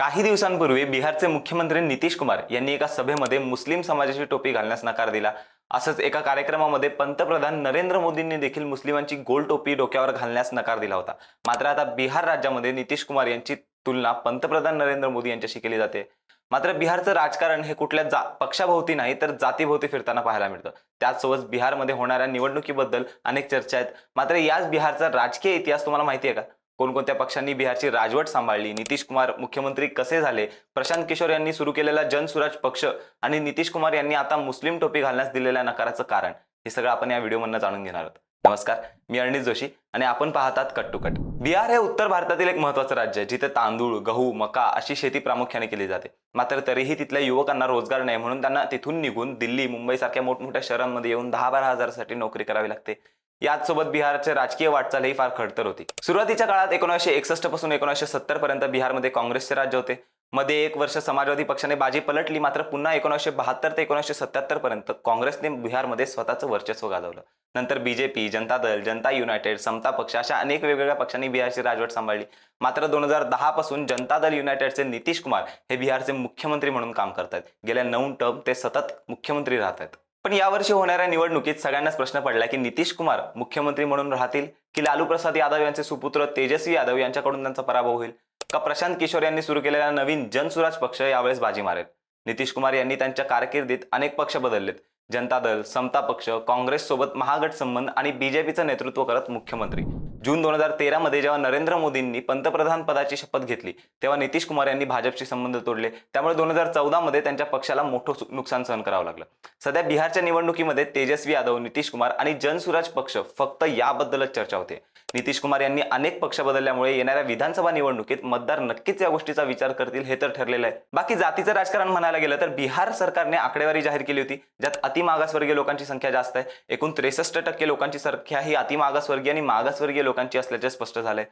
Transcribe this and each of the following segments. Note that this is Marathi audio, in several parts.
काही दिवसांपूर्वी बिहारचे मुख्यमंत्री नितीश कुमार यांनी एका सभेमध्ये मुस्लिम समाजाची टोपी घालण्यास नकार दिला. असंच एका कार्यक्रमामध्ये पंतप्रधान नरेंद्र मोदींनी देखील मुस्लिमांची गोल टोपी डोक्यावर घालण्यास नकार दिला होता. मात्र आता बिहार राज्यामध्ये नितीश कुमार यांची तुलना पंतप्रधान नरेंद्र मोदी यांच्याशी केली जाते. मात्र बिहारचं राजकारण हे कुठल्या जा पक्षाभोवती नाही तर जातीभोवती फिरताना पाहायला मिळतं. त्याचसोबत बिहारमध्ये होणाऱ्या निवडणुकीबद्दल अनेक चर्चा आहेत. मात्र याच बिहारचा राजकीय इतिहास तुम्हाला माहिती आहे का? कोणकोणत्या पक्षांनी बिहारची राजवट सांभाळली? नितीश कुमार मुख्यमंत्री कसे झाले? प्रशांत किशोर यांनी सुरू केलेला जनसुराज पक्ष आणि नितीश कुमार यांनी आता मुस्लिम टोपी घालण्यास दिलेल्या नकाराचं कारण. हे सगळं आपण या व्हिडिओमधनं जाणून घेणार आहोत. नमस्कार मी अनिल जोशी आणि आपण पाहतात कट टू कट. बिहार हे उत्तर भारतातील एक महत्वाचं राज्य आहे जिथे तांदूळ गहू मका अशी शेती प्रामुख्याने केली जाते. मात्र तरीही तिथल्या युवकांना रोजगार नाही म्हणून त्यांना तिथून निघून दिल्ली मुंबईसारख्या मोठमोठ्या शहरांमध्ये येऊन दहा बारा हजारासाठी नोकरी करावी लागते. याचसोबत बिहारचे राजकीय वाटचाल ही फार खडतर होती. सुरुवातीच्या काळात एकोणीसशे एकसष्टपासून एकोणीसशे सत्तर पर्यंत बिहारमध्ये काँग्रेसचे राज्य होते. मध्ये एक वर्ष समाजवादी पक्षाने बाजी पलटली मात्र पुन्हा एकोणीसशे बहात्तर ते एकोणीसशे सत्याहत्तर पर्यंत काँग्रेसने बिहारमध्ये स्वतःचं वर्चस्व गाजवलं. नंतर बीजेपी जनता दल जनता युनायटेड समता पक्ष अशा अनेक वेगवेगळ्या पक्षांनी बिहारची राजवट सांभाळली. मात्र दोन हजार दहा पासून जनता दल युनायटेडचे नितीश कुमार हे बिहारचे मुख्यमंत्री म्हणून काम करतात गेल्या नऊ टर्म ते सतत मुख्यमंत्री राहत आहेत पण यावर्षी होणाऱ्या निवडणुकीत सगळ्यांनाच प्रश्न पडला की नितीश कुमार मुख्यमंत्री म्हणून राहतील की लालू प्रसाद यादव यांचे सुपुत्र तेजस्वी यादव यांच्याकडून त्यांचा पराभव होईल? का प्रशांत किशोर यांनी सुरू केलेला नवीन जनसुराज पक्ष यावेळेस बाजी मारेल? नितीश कुमार यांनी त्यांच्या कारकिर्दीत अनेक पक्ष बदललेत. जनता दल समता पक्ष काँग्रेस सोबत महागट संबंध आणि बीजेपीचं नेतृत्व करत मुख्यमंत्री. जून दोन हजार तेरा मध्ये जेव्हा नरेंद्र मोदींनी पंतप्रधान पदाची शपथ घेतली तेव्हा नितीश कुमार यांनी भाजपशी संबंध तोडले. त्यामुळे दोन हजार चौदा मध्ये त्यांच्या पक्षाला मोठं नुकसान सहन करावं लागलं. सध्या बिहारच्या निवडणुकीमध्ये तेजस्वी यादव नितीश कुमार आणि जनसुराज पक्ष फक्त याबद्दलच चर्चा होते. नितीश कुमार यांनी अनेक पक्ष बदलल्यामुळे येणाऱ्या विधानसभा निवडणुकीत मतदार नक्कीच या गोष्टीचा विचार करतील हे तर ठरलेलं आहे. बाकी जातीचं राजकारण म्हणायला गेलं तर बिहार सरकारने आकडेवारी जाहीर केली होती ज्यात अतिमागासवर्गीय लोकांची संख्या जास्त आहे. एकूण त्रेसष्ट टक्के लोकांची संख्या ही अतिमागासवर्गीय आणि मागासवर्गीय लोकांची असल्याचे स्पष्ट झाले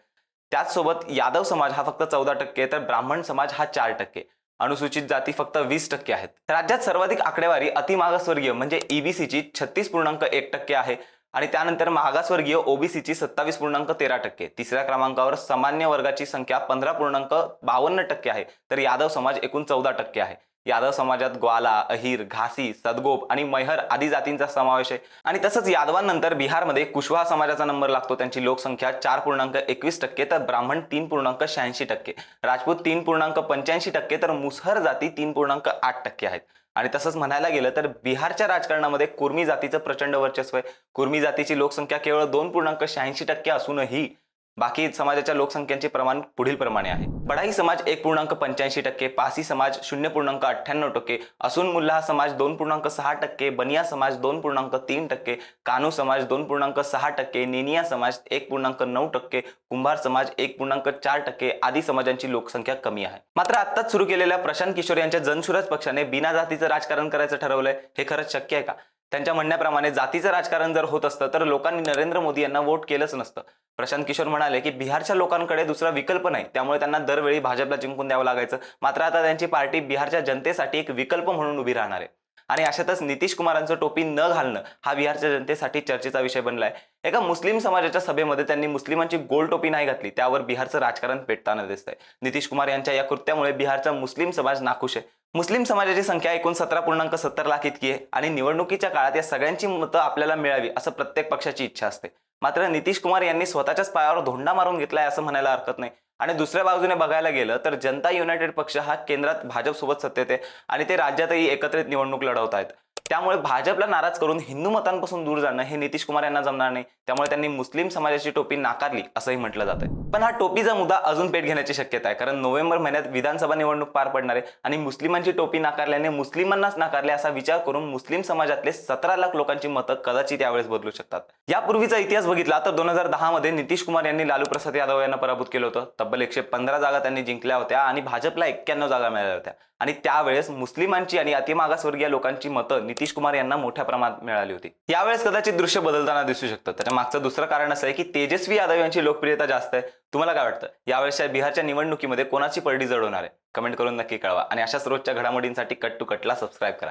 त्याचसोबत यादव समाज हा फक्त चौदा टक्के तर ब्राह्मण समाज हा चार टक्के. अनुसूचित जाती फक्त वीस टक्के आहेत. राज्यात सर्वाधिक आकडेवारी अतिमागासवर्गीय म्हणजे ईबीसीची छत्तीस पूर्णांक एक टक्के आहे आणि त्यानंतर मागासवर्गीय ओबीसीची सत्तावीस पूर्णांक तेरा टक्के. तिसऱ्या क्रमांकावर सामान्य वर्गाची संख्या पंधरा पूर्णांक बावन्न टक्के आहे तर यादव समाज एकूण चौदा टक्के आहे. यादव समाजात ग्वाला अहिर घासी सदगोप आणि मैहर आदी जातींचा समावेश आहे. आणि तसंच यादवांनंतर बिहारमध्ये कुशवाहा समाजाचा नंबर लागतो. त्यांची लोकसंख्या चार पूर्णांक एकवीस टक्के तर ब्राह्मण तीन पूर्णांक शहाऐंशी टक्के राजपूत तीन पूर्णांक पंच्याऐंशी टक्के तर मुसहर जाती तीन पूर्णांक आठ टक्के आहेत. आणि तसंच म्हणायला गेलं तर बिहारच्या राजकारणामध्ये कुर्मी जातीचं प्रचंड वर्चस्व आहे. कुर्मी जातीची लोकसंख्या केवळ दोन पूर्णांक शहाऐंशी टक्के असूनही बाकी समाजाच्या लोकसंख्येचे प्रमाण पुढील प्रमाणे आहे. बडाई समाज एक पूर्णांक पंच्याऐंशी टक्के पासी समाज शून्य पूर्णांक अठ्ठ्याण्णव टक्के असून मुल्हा समाज दोन पूर्णांक सहा टक्के बनिया समाज दोन पूर्णांक तीन टक्के कानू समाज दोन पूर्णांक सहा टक्के नेनिया समाज एक पूर्णांक नऊ टक्के कुंभार समाज एक पूर्णांक चार टक्के आदी समाजांची लोकसंख्या कमी आहे. मात्र आत्ताच सुरू केलेल्या प्रशांत किशोर यांच्या जनसुरज पक्षाने बिना जातीचं राजकारण करायचं ठरवलंय हे खरंच शक्य आहे का? त्यांच्या म्हणण्याप्रमाणे जातीचं राजकारण जर होत असतं तर लोकांनी नरेंद्र मोदी यांना वोट केलंच नसतं. प्रशांत किशोर म्हणाले की बिहारच्या लोकांकडे दुसरा विकल्प नाही. त्यामुळे त्यांना दरवेळी भाजपला जिंकून द्यावं लागायचं. मात्र आता त्यांची पार्टी बिहारच्या जनतेसाठी एक विकल्प म्हणून उभी राहणार आहे. आणि अशातच नितीश कुमारांचं टोपी न घालणं हा बिहारच्या जनतेसाठी चर्चेचा विषय बनलाय. एका मुस्लिम समाजाच्या सभेमध्ये त्यांनी मुस्लिमांची गोल टोपी नाही घातली. त्यावर बिहारचं राजकारण पेटताना दिसतंय. नितीश कुमार यांच्या या कृत्यामुळे बिहारचा मुस्लिम समाज नाखुश आहे. मुस्लिम समाजाची संख्या एकूण सतरा पूर्णांक सत्तर लाख इतकी आहे. आणि निवडणुकीच्या काळात या सगळ्यांची मतं आपल्याला मिळावी असं प्रत्येक पक्षाची इच्छा असते. मात्र नितीश कुमार यांनी स्वतःच्याच पायावर धोंडा मारून घेतलाय असं म्हणायला हरकत नाही. आणि दुसऱ्या बाजूने बघायला गेलं तर जनता युनायटेड पक्ष हा केंद्रात भाजपसोबत सत्तेत आहे आणि ते राज्यातही एकत्रित निवडणूक लढवत आहेत त्यामुळे भाजपला नाराज करून हिंदू मतांपासून दूर जाणं हे नितीश कुमार यांना जमणार नाही. त्यामुळे त्यांनी मुस्लिम समाजाची टोपी नाकारली असंही म्हटलं जात आहे पण हा टोपीचा मुद्दा अजून पेट घेण्याची शक्यता आहे कारण नोव्हेंबर महिन्यात विधानसभा निवडणूक पार पडणार आहे आणि मुस्लिमांची टोपी नाकारल्याने मुस्लिमांनाच नाकारले असा विचार करून मुस्लिम समाजातले सतरा लाख लोकांची मतं कदाचित यावेळेस बदलू शकतात. यापूर्वीचा इतिहास बघितला तर दोन हजार दहा मध्ये नितीश कुमार यांनी लालू प्रसाद यादव यांना पराभूत केलं होतं. तब्बल एकशे पंधरा जागा त्यांनी जिंकल्या होत्या आणि भाजपला एक्क्याण्णव जागा मिळाल्या होत्या. आणि त्यावेळेस मुस्लिमांची आणि अतिमागासवर्गीय लोकांची मतं नितीश कुमार यांना मोठ्या प्रमाणात मिळाली होती. यावेळेस कदाचित दृश्य बदलताना दिसू शकतं. त्याच्या मागचं दुसरं कारण असं आहे की तेजस्वी यादव यांची लोकप्रियता जास्त आहे. तुम्हाला काय वाटतं? यावेळेसच्या बिहारच्या निवडणुकीमध्ये कोणाची परडी जड होणार आहे? कमेंट करून नक्की कळवा. आणि अशाच रोजच्या घडामोडींसाठी कट टू कटला सबस्क्राईब करा.